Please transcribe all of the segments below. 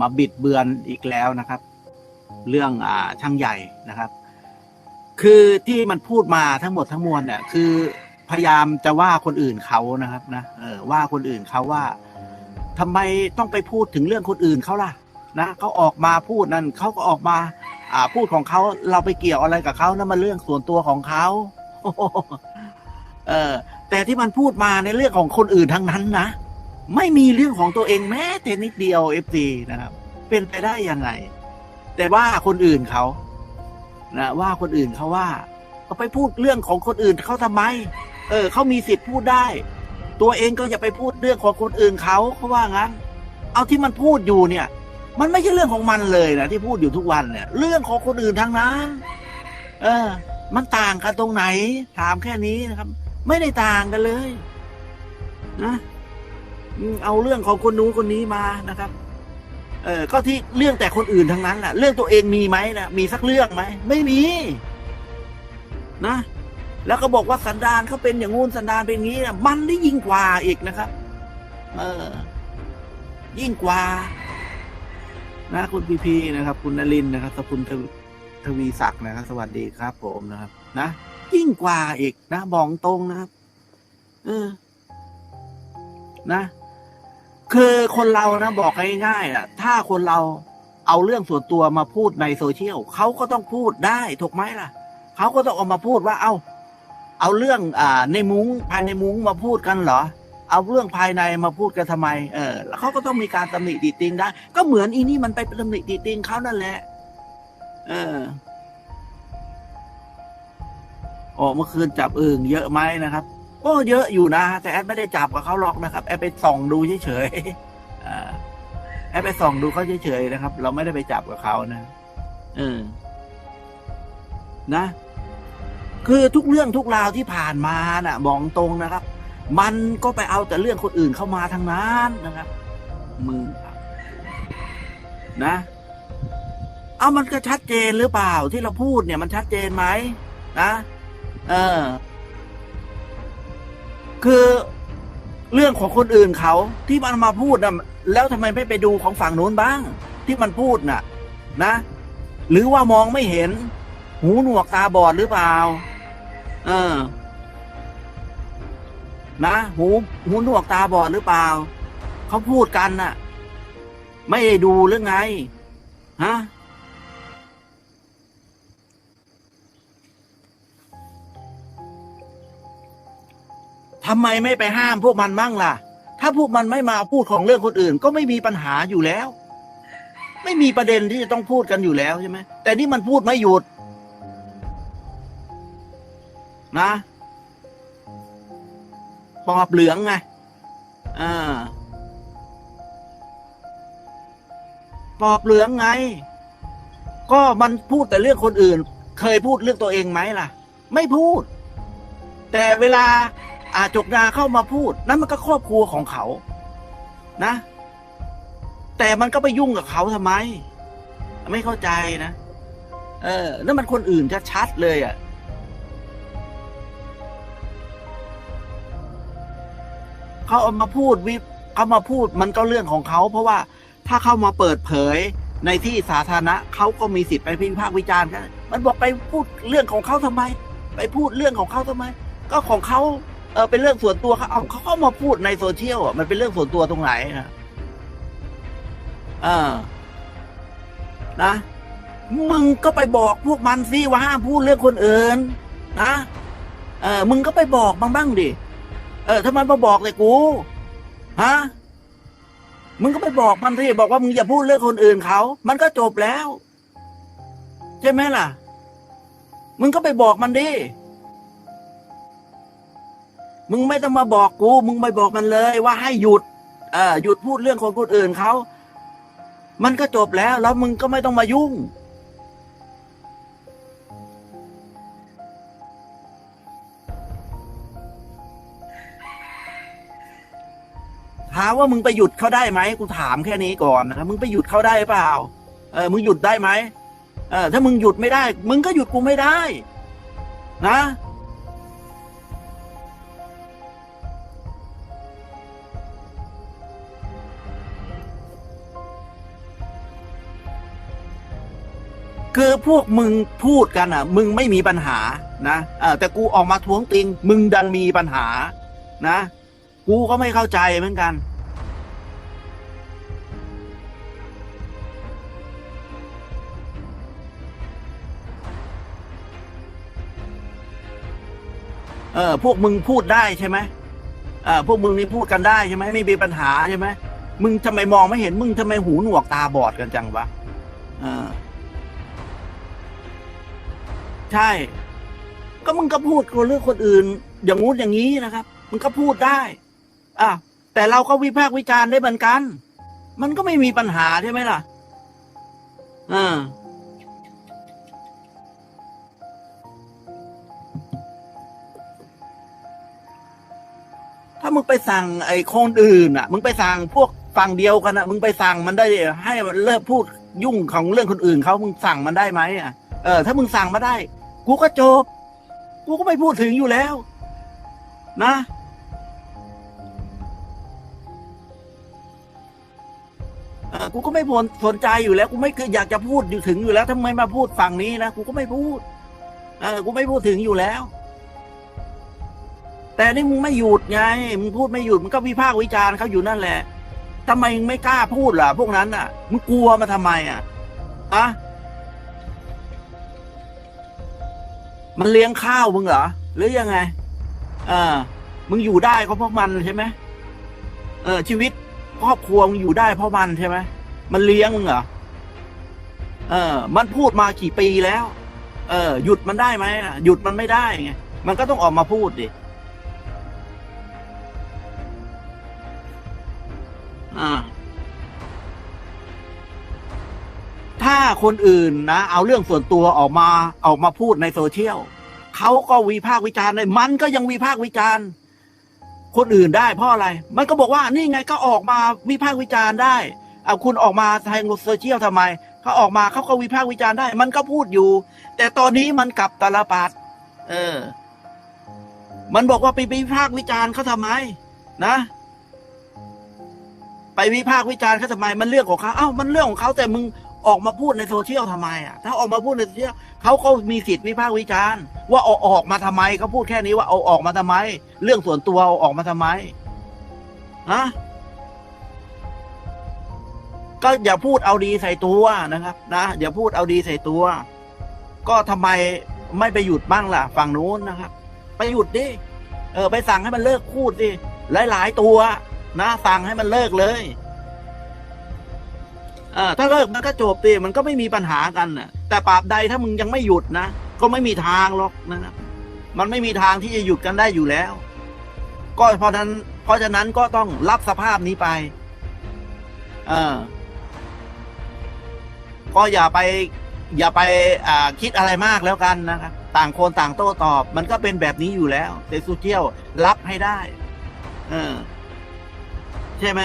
มาบิดเบือนอีกแล้วนะครับ เรื่องอ่าช่างใหญ่นะครับ คือที่มันพูดมาทั้งหมดทั้งมวลเนี่ยคือพยายามจะว่าคนอื่นเขานะครับนะเออว่าคนอื่นเขาว่าทำไมต้องไปพูดถึงเรื่องคนอื่นเขาล่ะนะเขาออกมาพูดนั่นเขาก็ออกมาอ่าพูดของเขาเราไปเกี่ยวอะไรกับเขานั่นมันเรื่องส่วนตัวของเขาเออแต่ที่มันพูดมาในเรื่องของคนอื่นทั้งนั้นนะ ไม่มีเรื่องของตัวเองแม้แต่นิดเดียวเอฟซีนะครับ เป็นไปได้ยังไง แต่ว่าคนอื่นเขานะว่าคนอื่นเขาว่าเขาไปพูดเรื่องของคนอื่นเขาทำไม เออเขามีสิทธิ์พูดได้ ตัวเองก็อย่าไปพูดเรื่องของคนอื่นเขาเขาว่างั้น เอาที่มันพูดอยู่เนี่ย มันไม่ใช่เรื่องของมันเลยนะที่พูดอยู่ทุกวันเนี่ย เรื่องของคนอื่นทั้งนั้น เออ มันต่างกันตรงไหน ถามแค่นี้นะครับ ไม่ได้ต่างกันเลย นะ เอาเรื่องของคนนู้นคนนี้มานะครับ เออก็ที่เรื่องแต่คนอื่นทั้งนั้นแหละเรื่องตัวเองมีไหมนะมีสักเรื่องไหมไม่มี นะ แล้วก็บอกว่าสันดานเขาเป็นอย่างงู้นสันดานเป็นงนี้นะมันได้ยิ่งกว่าอีกนะครับ เออ ยิ่งกว่า นะคุณพีพีนะครับ คุณนลินนะครับสกุลทวทวีศักดิ์นะครับ สวัสดีครับ ผมนะครับ นะยิ่งกว่าอีกนะบอกตรงนะครับ เออ นะ คือคนเรานะบอกง่ายๆอะ ถ้าคนเราเอาเรื่องส่วนตัวมาพูดในโซเชียลเขาก็ต้องพูดได้ถูกไหมล่ะเขาก็ต้องเอามาพูดว่า เอาเอาเรื่องอ่าในมุ้งภายในมุ้งมาพูดกันเหรอ เอาเรื่องภายในมาพูดกันทำไม เออแล้วเขาก็ต้องมีการตำหนิติติงได้ ก็เหมือนอีนี่มันไปตำหนิติติงเขานั่นแหละ เออโอ้เมื่อคืนจับอึ่งเยอะไหมนะครับ โอ้เยอะอยู่นะ แต่แอดไม่ได้จับกับเขาหรอกนะครับ แอดไปส่องดูเฉยๆแอดไปส่องดูเขาเฉยๆนะครับ เราไม่ได้ไปจับกับเขานะเออนะ คือทุกเรื่องทุกราวที่ผ่านมาน่ะบอกตรงนะครับ มันก็ไปเอาแต่เรื่องคนอื่นเข้ามาทางนั้นนะครับมือนะ เอามันก็ชัดเจนหรือเปล่าที่เราพูดเนี่ย มันชัดเจนไหมนะ เออ คือเรื่องของคนอื่นเขาที่มันมาพูดนะแล้วทำไมไม่ไปดูของฝั่งโน้นบ้าง ที่มันพูดน่ะ นะ หรือว่ามองไม่เห็น หูหนวกตาบอดหรือเปล่า เออ นะหูหูหนวกตาบอดหรือเปล่าเขาพูดกันน่ะ ไม่ได้ดูหรือไงฮะ ทำไมไม่ไปห้ามพวกมันบ้างล่ะ ถ้าพวกมันไม่มาพูดของเรื่องคนอื่น ก็ไม่มีปัญหาอยู่แล้ว ไม่มีประเด็นที่จะต้องพูดกันอยู่แล้วใช่ไหมแต่นี่มันพูดไม่หยุด นะปอบเหลืองไงอ่าปอบเหลืองไง ก็มันพูดแต่เรื่องคนอื่น เคยพูดเรื่องตัวเองไหมล่ะ ไม่พูด แต่เวลา อาจกนาเข้ามาพูดนั้นมันก็ครอบครัวของเขา นะ แต่มันก็ไปยุ่งกับเขาทำไม ไม่เข้าใจนะเออนั่นมันคนอื่นชัดๆเลยอะ่ะเขาเอามาพูดวิเขามาพูดมันก็เรื่องของเขา เพราะว่าถ้าเข้ามาเปิดเผยในที่สาธารณะเขาก็มีสิทธิ์ไปพิพากษ์วิจารณ์กันมันบอกไปพูดเรื่องของเขาทำไม ไปพูดเรื่องของเขาทำไม ก็ของเขา เออเป็นเรื่องส่วนตัวเขาเอาเขาเข้ามาพูดในโซเชียลอะมันเป็นเรื่องส่วนตัวตรงไหนนะเออนะมึงก็ไปบอกพวกมันสิว่าห้ามพูดเรื่องคนอื่นนะเออมึงก็ไปบอกมันบ้างดิเออถ้ามันมาบอกเลยกูฮะมึงก็ไปบอกมันสิบอกว่ามึงอย่าพูดเรื่องคนอื่นเขา มันก็จบแล้ว ใช่ไหมล่ะ มึงก็ไปบอกมันดิ มึงไม่ต้องมาบอกกู มึงไปบอกมันเลย ว่าให้หยุด เออหยุดพูดเรื่องคนคนอื่นเขา มันก็จบแล้ว แล้วมึงก็ไม่ต้องมายุ่ง ถามว่ามึงไปหยุดเขาได้ไหมกูถามแค่นี้ก่อนนะครับมึงไปหยุดเขาได้เปล่า เออ มึงหยุดได้ไหมเออถ้ามึงหยุดไม่ได้ มึงก็หยุดกูไม่ได้ นะ คือพวกมึงพูดกันอะ มึงไม่มีปัญหานะแต่กูออกมาท้วงติง มึงดันมีปัญหา นะ กูก็ไม่เข้าใจเหมือนกันเออพวกมึงพูดได้ใช่ไหมเออพวกมึงนี่พูดกันได้ใช่ไหมไม่มีปัญหาใช่ไหมมึงทำไมมองไม่เห็น มึงทำไมหูหนวกตาบอดกันจังวะเออ ใช่ ก็มึงก็พูดคนเรื่องคนอื่น อย่างงู้นอย่างนี้นะครับ มึงก็พูดได้ อะแต่เราก็วิพากษ์วิจารณ์ได้เหมือนกัน มันก็ไม่มีปัญหาใช่ไหมล่ะอ่าถ้ามึงไปสั่งไอ้คนอื่นอะ มึงไปสั่งพวกฝั่งเดียวกันอะ มึงไปสั่งมันได้ให้มันเลิกพูดยุ่งของเรื่องคนอื่นเขามึงสั่งมันได้ไหมอะ เออ ถ้ามึงสั่งมาได้ กูก็จบ กูก็ไม่พูดถึงอยู่แล้ว นะ กูก็ไม่สนใจอยู่แล้ว กูไม่เคยอยากจะพูดอยู่ถึงอยู่แล้วทำไมมาพูดฝั่งนี้นะ กูก็ไม่พูดเออกูไม่พูดถึงอยู่แล้ว แต่นี่มึงไม่หยุดไง มึงพูดไม่หยุด มึงก็วิพากษ์วิจารณ์เขาอยู่นั่นแหละทำไมมึงไม่กล้าพูดล่ะ พวกนั้นอะ มึงกลัวมาทำไมอะอะ มันเลี้ยงข้าวมึงเหรอ หรือยังไง เออ มึงอยู่ได้ก็เพราะมันใช่ไหมเออ ชีวิตครอบครัวมึงอยู่ได้เพราะมันใช่ไหมมันเลี้ยงมึงเหรอเออ มันพูดมากี่ปีแล้ว เออ หยุดมันได้ไหมล่ะหยุดมันไม่ได้ไงมันก็ต้องออกมาพูดดิอ่า ถ้าคนอื่นนะ เอาเรื่องส่วนตัวออกมาออกมาพูดในโซเชียลเขาก็วิพากษ์วิจารณ์เลยมันก็ยังวิพากษ์วิจารณ์คนอื่นได้เพราะอะไร มันก็บอกว่านี่ไงก็ออกมาวิพากษ์วิจารณ์ได้เอาคุณออกมาทางโซเชียลทำไมเขาออกมาเขาก็วิพากษ์วิจารณ์ได้ มันก็พูดอยู่ แต่ตอนนี้มันกลับตาลปัดเออ มันบอกว่าไปวิพากษ์วิจารณ์เขาทำไม นะ ไปวิพากษ์วิจารณ์เขาทำไม มันเรื่องของเขาเอ้ามันเรื่องของเขาแต่มึง ออกมาพูดในโซเชียลทำไมอะถ้าออกมาพูดในโซเชียลเขาก็มีสิทธิ์วิพากษ์วิจารณ์ว่าเอาออกมาทำไมเขาพูดแค่นี้ว่าเอาออกมาทำไม เรื่องส่วนตัวเอาออกมาทำไมฮะก็อย่าพูดเอาดีใส่ตัวนะครับ นะอย่าพูดเอาดีใส่ตัว ก็ทำไมไม่ไปหยุดบ้างล่ะ ฝั่งนู้นนะครับ ไปหยุดดิเออ ไปสั่งให้มันเลิกพูดดิหลายๆตัว นะ สั่งให้มันเลิกเลย เออถ้าเลิกมันก็จบดิมันก็ไม่มีปัญหากันน่ะแต่ปราบใดถ้ามึงยังไม่หยุดนะก็ไม่มีทางหรอกนะครับมันไม่มีทางที่จะหยุดกันได้อยู่แล้ว ก็เพราะนั้น เพราะฉะนั้นก็ต้องรับสภาพนี้ไป เออก็อย่าไป อย่าไปอ่าคิดอะไรมากแล้วกันนะครับ ต่างคนต่างโต้ตอบ มันก็เป็นแบบนี้อยู่แล้วแต่โซเชียลรับให้ได้ เออ ใช่ไหม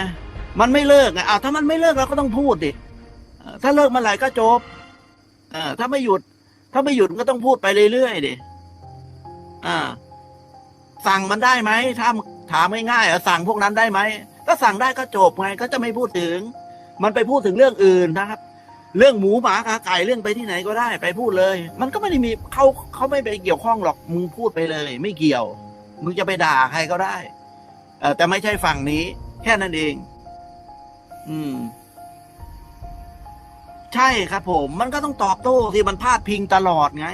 มันไม่เลิกไงอ้าวถ้ามันไม่เลิกเราก็ต้องพูดดิถ้าเลิกเมื่อไหร่ก็จบอถ้าไม่หยุด ถ้าไม่หยุดก็ต้องพูดไปเรื่อยๆดิอ่า สั่งมันได้ไหมถ้าถามง่ายๆสั่งพวกนั้นได้ไหมถ้าสั่งได้ก็จบไงก็จะไม่พูดถึง มันไปพูดถึงเรื่องอื่นนะครับ เรื่องหมูหมากาไก่เรื่องไปที่ไหนก็ได้ไปพูดเลย มันก็ไม่ได้มีเขาเขาไม่ไปเกี่ยวข้องหรอกมึงพูดไปเลย ไม่เกี่ยว มึงจะไปด่าใครก็ได้แต่ไม่ใช่ฝั่งนี้ แค่นั้นเอง อืม ใช่ครับ ผม มันก็ต้องตอบโต้ที่มันพาดพิงตลอดไง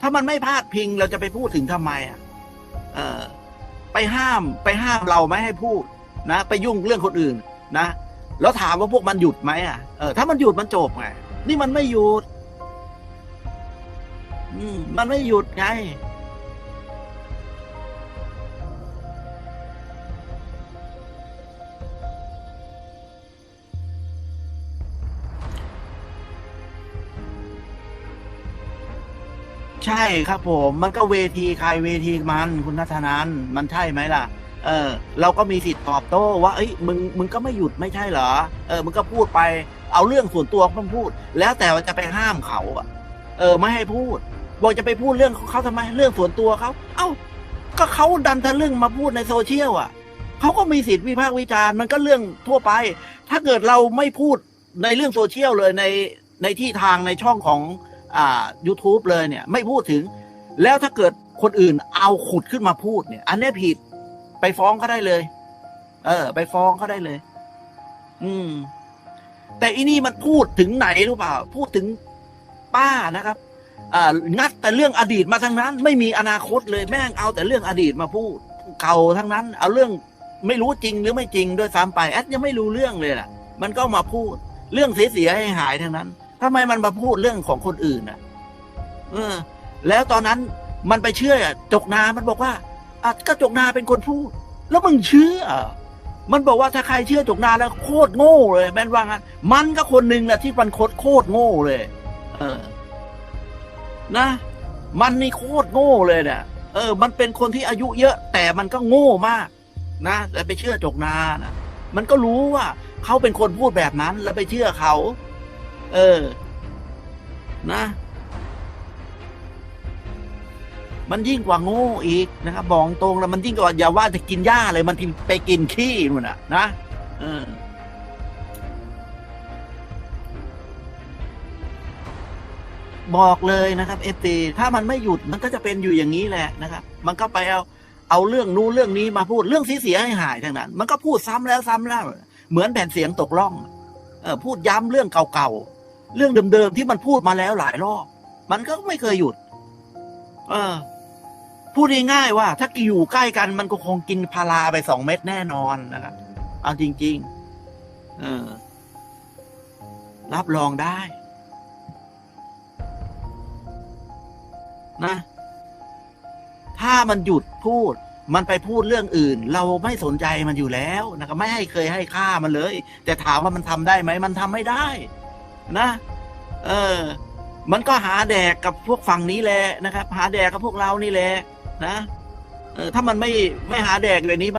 ถ้ามันไม่พาดพิงเราจะไปพูดถึงทำไมอะ เออ ไปห้ามไปห้ามเราไม่ให้พูด นะไปยุ่งเรื่องคนอื่น นะแล้วถามว่าพวกมันหยุดไหมอะเออถ้ามันหยุดมันจบไงนี่มันไม่หยุด อืม มันไม่หยุดไง ใช่ครับผมมันก็เวทีใครเวทีมันคุณนัทนันมันใช่ไหมล่ะ เออ เราก็มีสิทธิ์ตอบโต้ว่าเอ้ยมึงมึงก็ไม่หยุดไม่ใช่เหรอเออมึงก็พูดไป เอาเรื่องส่วนตัวมาพูด แล้วแต่ว่าจะไปห้ามเขาอะเออ ไม่ให้พูด บอกจะไปพูดเรื่องของเขาทำไมเรื่องส่วนตัวเขาเอ้า ก็เขาดันทะลึ่งมาพูดในโซเชียลอะเขาก็มีสิทธิ์วิพากษ์วิจารณ์มันก็เรื่องทั่วไป ถ้าเกิดเราไม่พูดในเรื่องโซเชียลเลยในในที่ทางในช่องของ อ่า YouTube เลยเนี่ย ไม่พูดถึง แล้วถ้าเกิดคนอื่นเอาขุดขึ้นมาพูดเนี่ย อันนี้ผิดไปฟ้องเขาได้เลย เออ ไปฟ้องเขาได้เลย อืม แต่อีนี่มันพูดถึงไหนรู้เปล่า พูดถึงป้านะครับอ่างัดแต่เรื่องอดีตมาทั้งนั้น ไม่มีอนาคตเลยแม่งเอาแต่เรื่องอดีตมาพูด เก่าทั้งนั้น เอาเรื่องไม่รู้จริงหรือไม่จริงด้วยซ้ำไปแอดยังไม่รู้เรื่องเลยล่ะ มันก็มาพูด เรื่องเสียๆให้หายทั้งนั้น ทำไมมันมาพูดเรื่องของคนอื่นอะ เออ แล้วตอนนั้นมันไปเชื่อจกนา มันบอกว่าอะก็จกนาเป็นคนพูด แล้วมึงเชื่อ มันบอกว่าถ้าใครเชื่อจกนาแล้วโคตรโง่เลย แม่นว่างั้นมันก็คนหนึ่งแหละที่มันโคตรโคตรโง่เลย เออ นะ มันนี่โคตรโง่เลยเนี่ยเออ มันเป็นคนที่อายุเยอะ แต่มันก็โง่มาก นะแล้วไปเชื่อจกนานะมันก็รู้ว่าเขาเป็นคนพูดแบบนั้นแล้วไปเชื่อเขา เออ นะ มันยิ่งกว่าโง่อีกนะครับบอกตรงแล้วมันยิ่งกว่าอย่าว่าจะกินหญ้าเลย มันไปกินขี้นู่นน่ะ นะเออบอกเลยนะครับเอฟตีถ้ามันไม่หยุดมันก็จะเป็นอยู่อย่างนี้แหละนะครับ มันก็ไปเอาเอาเรื่องนู้นเรื่องนี้มาพูดเรื่องเสียให้หายทั้งนั้น มันก็พูดซ้ำแล้วซ้ำเล่าเหมือนแผ่นเสียงตกล่อง เออพูดย้ำเรื่องเก่าๆ เรื่องเดิมๆที่มันพูดมาแล้วหลายรอบ มันก็ไม่เคยหยุด เออ พูดง่ายๆว่า ถ้าอยู่ใกล้กันมันก็คงกินพาราไปสองเม็ดแน่นอนนะครับเอาจริง ๆ เออ รับรองได้ นะ ถ้ามันหยุดพูดมันไปพูดเรื่องอื่น เราไม่สนใจมันอยู่แล้วนะครับไม่ให้เคยให้ค่ามันเลย แต่ถามว่ามันทำได้ไหม มันทำไม่ได้ นะ เออ มันก็หาแดกกับพวกฝั่งนี้แหละนะครับ หาแดกกับพวกเรานี่แหละนะเออถ้ามันไม่ไม่หาแดกเลยนี้